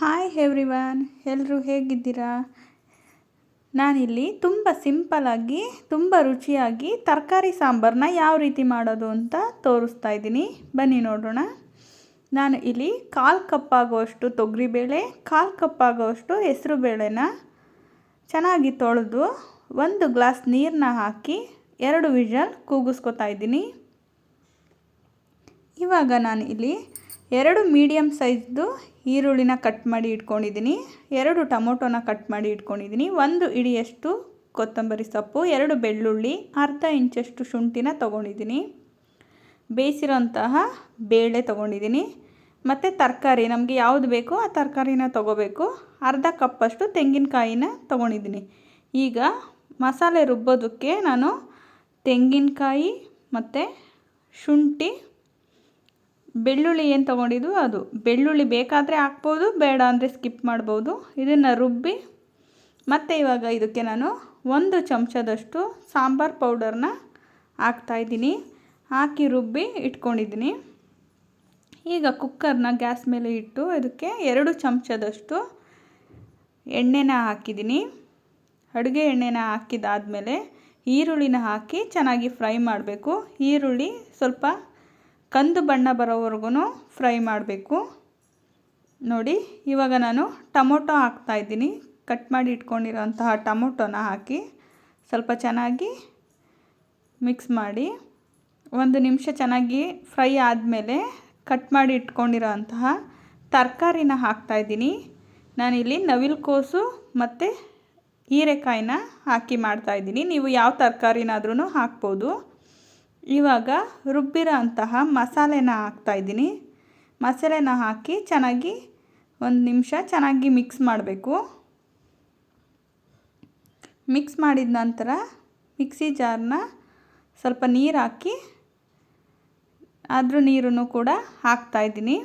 Hi everyone ಎಲ್ಲರೂ ಹೇಗಿದ್ದೀರಾ? ನಾನಿಲ್ಲಿ ತುಂಬ ಸಿಂಪಲಾಗಿ ತುಂಬ ರುಚಿಯಾಗಿ ತರಕಾರಿ ಸಾಂಬಾರನ್ನ ಯಾವ ರೀತಿ ಮಾಡೋದು ಅಂತ ತೋರಿಸ್ತಾ ಇದ್ದೀನಿ. ಬನ್ನಿ ನೋಡೋಣ. ನಾನು ಇಲ್ಲಿ ಕಾಲು ಕಪ್ಪಾಗುವಷ್ಟು ತೊಗರಿಬೇಳೆ, ಕಾಲು ಕಪ್ಪಾಗುವಷ್ಟು ಹೆಸರು ಬೇಳೆನ ಚೆನ್ನಾಗಿ ತೊಳೆದು ಒಂದು ಗ್ಲಾಸ್ ನೀರನ್ನ ಹಾಕಿ ಎರಡು ವಿಷಲ್ ಕೂಗಿಸ್ಕೊತಾ ಇದ್ದೀನಿ. ಇವಾಗ ನಾನು ಇಲ್ಲಿ ಎರಡು ಮೀಡಿಯಮ್ ಸೈಜ್ದು ಈರುಳ್ಳಿನ ಕಟ್ ಮಾಡಿ ಇಟ್ಕೊಂಡಿದ್ದೀನಿ. ಎರಡು ಟೊಮೊಟೊನ ಕಟ್ ಮಾಡಿ ಇಟ್ಕೊಂಡಿದ್ದೀನಿ. ಒಂದು ಇಡಿಯಷ್ಟು ಕೊತ್ತಂಬರಿ ಸೊಪ್ಪು, ಎರಡು ಬೆಳ್ಳುಳ್ಳಿ, ಅರ್ಧ ಇಂಚಷ್ಟು ಶುಂಠಿನ ತೊಗೊಂಡಿದ್ದೀನಿ. ಬೇಯಿಸಿರೋಂತಹ ಬೇಳೆ ತೊಗೊಂಡಿದ್ದೀನಿ. ಮತ್ತು ತರಕಾರಿ, ನಮಗೆ ಯಾವುದು ಬೇಕೋ ಆ ತರಕಾರಿನ ತೊಗೋಬೇಕು. ಅರ್ಧ ಕಪ್ಪಷ್ಟು ತೆಂಗಿನಕಾಯಿನ ತೊಗೊಂಡಿದ್ದೀನಿ. ಈಗ ಮಸಾಲೆ ರುಬ್ಬೋದಕ್ಕೆ ನಾನು ತೆಂಗಿನಕಾಯಿ ಮತ್ತು ಶುಂಠಿ ಬೆಳ್ಳುಳ್ಳಿ ಏನು ತೊಗೊಂಡಿದ್ದು? ಅದು. ಬೆಳ್ಳುಳ್ಳಿ ಬೇಕಾದರೆ ಹಾಕ್ಬೋದು, ಬೇಡ ಅಂದರೆ ಸ್ಕಿಪ್ ಮಾಡ್ಬೋದು. ಇದನ್ನು ರುಬ್ಬಿ, ಮತ್ತು ಇವಾಗ ಇದಕ್ಕೆ ನಾನು ಒಂದು ಚಮಚದಷ್ಟು ಸಾಂಬಾರು ಪೌಡರ್ನ ಹಾಕ್ತಾಯಿದ್ದೀನಿ ಹಾಕಿ ರುಬ್ಬಿ ಇಟ್ಕೊಂಡಿದ್ದೀನಿ. ಈಗ ಕುಕ್ಕರ್ನ ಗ್ಯಾಸ್ ಮೇಲೆ ಇಟ್ಟು ಅದಕ್ಕೆ ಎರಡು ಚಮಚದಷ್ಟು ಎಣ್ಣೆನ ಹಾಕಿದ್ದೀನಿ. ಅಡುಗೆ ಎಣ್ಣೆನ ಹಾಕಿದಾದ್ಮೇಲೆ ಈರುಳ್ಳಿನ ಹಾಕಿ ಚೆನ್ನಾಗಿ ಫ್ರೈ ಮಾಡಬೇಕು. ಈರುಳ್ಳಿ ಸ್ವಲ್ಪ ಕಂದು ಬಣ್ಣ ಬರೋವರೆಗೂ ಫ್ರೈ ಮಾಡಬೇಕು. ನೋಡಿ, ಇವಾಗ ನಾನು ಟೊಮೊಟೊ ಹಾಕ್ತಾಯಿದ್ದೀನಿ ಕಟ್ ಮಾಡಿ ಇಟ್ಕೊಂಡಿರೋಂತಹ ಟೊಮೊಟೊನ ಹಾಕಿ ಸ್ವಲ್ಪ ಚೆನ್ನಾಗಿ ಮಿಕ್ಸ್ ಮಾಡಿ ಒಂದು ನಿಮಿಷ ಚೆನ್ನಾಗಿ ಫ್ರೈ ಆದಮೇಲೆ ಕಟ್ ಮಾಡಿ ಇಟ್ಕೊಂಡಿರೋ ಅಂತಹ ತರಕಾರಿನ ಹಾಕ್ತಾಯಿದ್ದೀನಿ ನಾನಿಲ್ಲಿ ನವಿಲುಕೋಸು ಮತ್ತು ಹೀರೆಕಾಯಿನ ಹಾಕಿ ಮಾಡ್ತಾಯಿದ್ದೀನಿ ನೀವು ಯಾವ ತರಕಾರಿನಾದ್ರೂ ಹಾಕ್ಬೋದು. ಇವಾಗ ರುಬ್ಬಿರೋ ಅಂತಹ ಮಸಾಲೆನ ಹಾಕ್ತಾಯಿದ್ದೀನಿ ಮಸಾಲೆನ ಹಾಕಿ ಚೆನ್ನಾಗಿ ಒಂದು ನಿಮಿಷ ಚೆನ್ನಾಗಿ ಮಿಕ್ಸ್ ಮಾಡಬೇಕು. ಮಿಕ್ಸ್ ಮಾಡಿದ ನಂತರ ಮಿಕ್ಸಿ ಜಾರನ್ನ ಸ್ವಲ್ಪ ನೀರು ಹಾಕಿ ಅದ್ರ ನೀರನ್ನು ಕೂಡ ಹಾಕ್ತಾಯಿದ್ದೀನಿ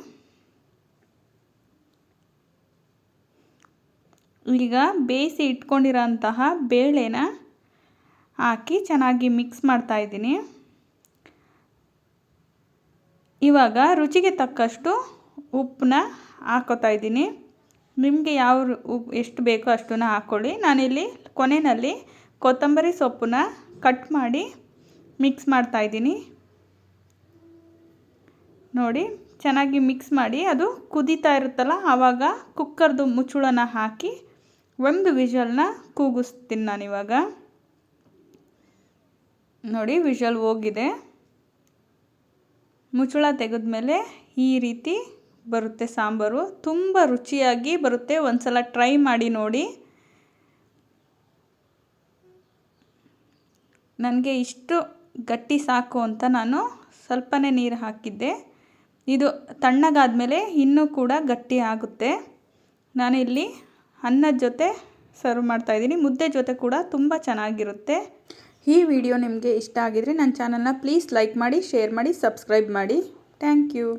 ಈಗ ಬೇಯಿಸಿ ಇಟ್ಕೊಂಡಿರೋಂತಹ ಬೇಳೆನ ಹಾಕಿ ಚೆನ್ನಾಗಿ ಮಿಕ್ಸ್ ಮಾಡ್ತಾಯಿದ್ದೀನಿ ಇವಾಗ ರುಚಿಗೆ ತಕ್ಕಷ್ಟು ಉಪ್ಪನ್ನ ಹಾಕೋತಾ ಇದ್ದೀನಿ. ನಿಮಗೆ ಯಾವ ಉಪ್ಪು ಎಷ್ಟು ಬೇಕೋ ಅಷ್ಟನ್ನು ಹಾಕ್ಕೊಳ್ಳಿ ನಾನಿಲ್ಲಿ ಕೊನೆಯಲ್ಲಿ ಕೊತ್ತಂಬರಿ ಸೊಪ್ಪನ್ನ ಕಟ್ ಮಾಡಿ ಮಿಕ್ಸ್ ಮಾಡ್ತಾ ಇದ್ದೀನಿ. ನೋಡಿ, ಚೆನ್ನಾಗಿ ಮಿಕ್ಸ್ ಮಾಡಿ, ಅದು ಕುದೀತಾ ಇರುತ್ತಲ್ಲ, ಆವಾಗ ಕುಕ್ಕರ್ದು ಮುಚ್ಚುಳನ ಹಾಕಿ ಒಂದು ವಿಷಲ್ನ ಕೂಗಿಸ್ತೀನಿ ನಾನಿವಾಗ. ನೋಡಿ, ವಿಷಲ್ ಹೋಗಿದೆ. ಮುಚ್ಚಳ ತೆಗೆದ್ಮೇಲೆ ಈ ರೀತಿ ಬರುತ್ತೆ ಸಾಂಬಾರು. ತುಂಬ ರುಚಿಯಾಗಿ ಬರುತ್ತೆ. ಒಂದು ಸಲ ಟ್ರೈ ಮಾಡಿ ನೋಡಿ. ನನಗೆ ಇಷ್ಟು ಗಟ್ಟಿ ಸಾಕು ಅಂತ ನಾನು ಸ್ವಲ್ಪನೇ ನೀರು ಹಾಕಿದ್ದೆ. ಇದು ತಣ್ಣಗಾದಮೇಲೆ ಇನ್ನೂ ಕೂಡ ಗಟ್ಟಿ ಆಗುತ್ತೆ. ನಾನಿಲ್ಲಿ ಅನ್ನದ ಜೊತೆ ಸರ್ವ್ ಮಾಡ್ತಾಯಿದ್ದೀನಿ ಮುದ್ದೆ ಜೊತೆ ಕೂಡ ತುಂಬ ಚೆನ್ನಾಗಿರುತ್ತೆ. ಈ ವಿಡಿಯೋ ನಿಮಗೆ ಇಷ್ಟ ಆಗಿದರೆ ನನ್ನ ಚಾನಲ್ನ ಪ್ಲೀಸ್ ಲೈಕ್ ಮಾಡಿ, ಶೇರ್ ಮಾಡಿ, ಸಬ್ಸ್ಕ್ರೈಬ್ ಮಾಡಿ. Thank you.